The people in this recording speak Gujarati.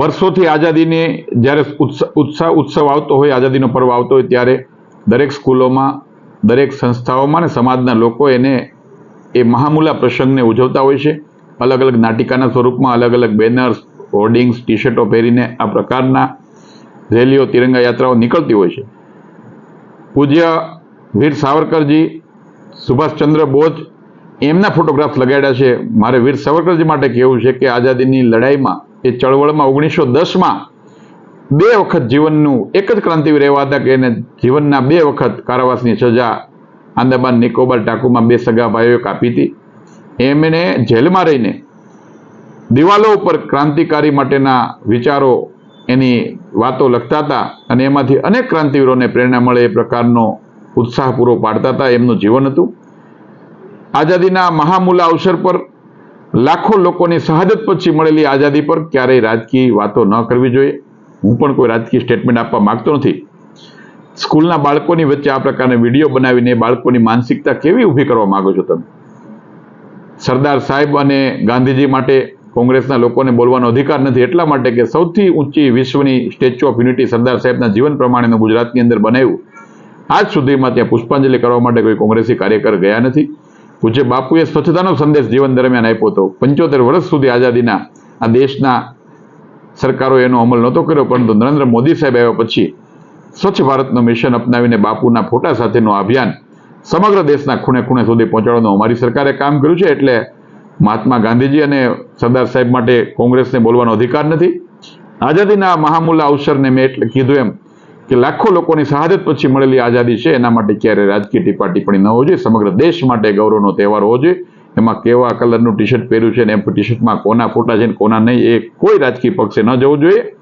વર્ષોથી આઝાદીને જ્યારે ઉત્સ- ઉત્સાહ ઉત્સવ આવતો હોય, આઝાદીનો પર્વ આવતો હોય, ત્યારે દરેક સ્કૂલોમાં, દરેક સંસ્થાઓમાં અને સમાજના લોકો એને એ મહામૂલા પ્રસંગને ઉજવતા હોય છે. અલગ અલગ નાટિકાના સ્વરૂપમાં અલગ અલગ બેનર્સ, હોર્ડિંગ્સ ટી શર્ટો પહેરીને આ પ્રકારના રેલીઓ, તિરંગા યાત્રાઓ નીકળતી હોય છે. પૂજ્ય વીર સાવરકરજી, સુભાષચંદ્ર બોઝ એમના ફોટોગ્રાફ્સ લગાડ્યા છે. મારે વીર સાવરકરજી માટે કહેવું છે કે આઝાદીની લડાઈમાં એ ચળવળમાં ઓગણીસો દસમાં બે વખત જીવનનું એક જ ક્રાંતિવીર એવા હતા કે એને જીવનના બે વખત કારાવાસની સજા આંદામાન નિકોબાર ટાકુમાં બે સગા ભાઈઓએ કાપી હતી. એમણે જેલમાં રહીને દિવાલો ઉપર ક્રાંતિકારી માટેના વિચારો એની વાતો લખતા હતા અને એમાંથી અનેક ક્રાંતિવીરોને પ્રેરણા મળે એ પ્રકારનો ઉત્સાહ પૂરો પાડતા હતા. એમનું જીવન હતું. આઝાદીના મહામૂલા અવસર પર લાખો લોકોની શહાદત પછી મળેલી આઝાદી પર ક્યારેય રાજકીય વાતો ન કરવી જોઈએ. હું પણ કોઈ રાજકીય સ્ટેટમેન્ટ આપવા માંગતો નથી. સ્કૂલના બાળકોની વચ્ચે આ પ્રકારના વીડિયો બનાવીને બાળકોની માનસિકતા કેવી ઊભી કરવા માગો છો તમે? સરદાર સાહેબ અને ગાંધીજી માટે કોંગ્રેસના લોકોને બોલવાનો અધિકાર નથી. એટલા માટે કે સૌથી ઊંચી વિશ્વની સ્ટેચ્યુ ઓફ યુનિટી સરદાર સાહેબના જીવન પ્રમાણેનું ગુજરાતની અંદર બનાવ્યું. આજ સુધીમાં ત્યાં પુષ્પાંજલિ કરવા માટે કોઈ કોંગ્રેસી કાર્યકર ગયા નથી. પૂજ્ય બાપુએ સ્વચ્છતાનો સંદેશ જીવન દરમિયાન આપ્યો હતો. પંચોતેર વર્ષ સુધી આઝાદીના આ દેશના સરકારો એનો અમલ નહોતો કર્યો, પરંતુ નરેન્દ્ર મોદી સાહેબ આવ્યા પછી સ્વચ્છ ભારતનું મિશન અપનાવીને બાપુના ફોટા સાથેનું અભિયાન સમગ્ર દેશના ખૂણે ખૂણે સુધી પહોંચાડવાનું અમારી સરકારે કામ કર્યું છે, એટલે મહાત્મા ગાંધીજી અને સરદાર સાહેબ માટે કોંગ્રેસને બોલવાનો અધિકાર નથી. આઝાદીના મહામૂલા અવસરને મેં એટલે કીધું એમ કે લાખો લોકોની શહાદત પછી મળેલી આઝાદી છે, એના માટે ક્યારે રાજકીય ટીપા ટિપ્પણી ન હોવી જોઈએ. સમગ્ર દેશ માટે ગૌરવનો તહેવાર હોવો જોઈએ. એમાં કેવા કલરનું ટી શર્ટ પહેર્યું છે ને એમ ટી શર્ટમાં કોના ફોટા છે ને કોના નહીં, એ કોઈ રાજકીય પક્ષે ન જવું જોઈએ.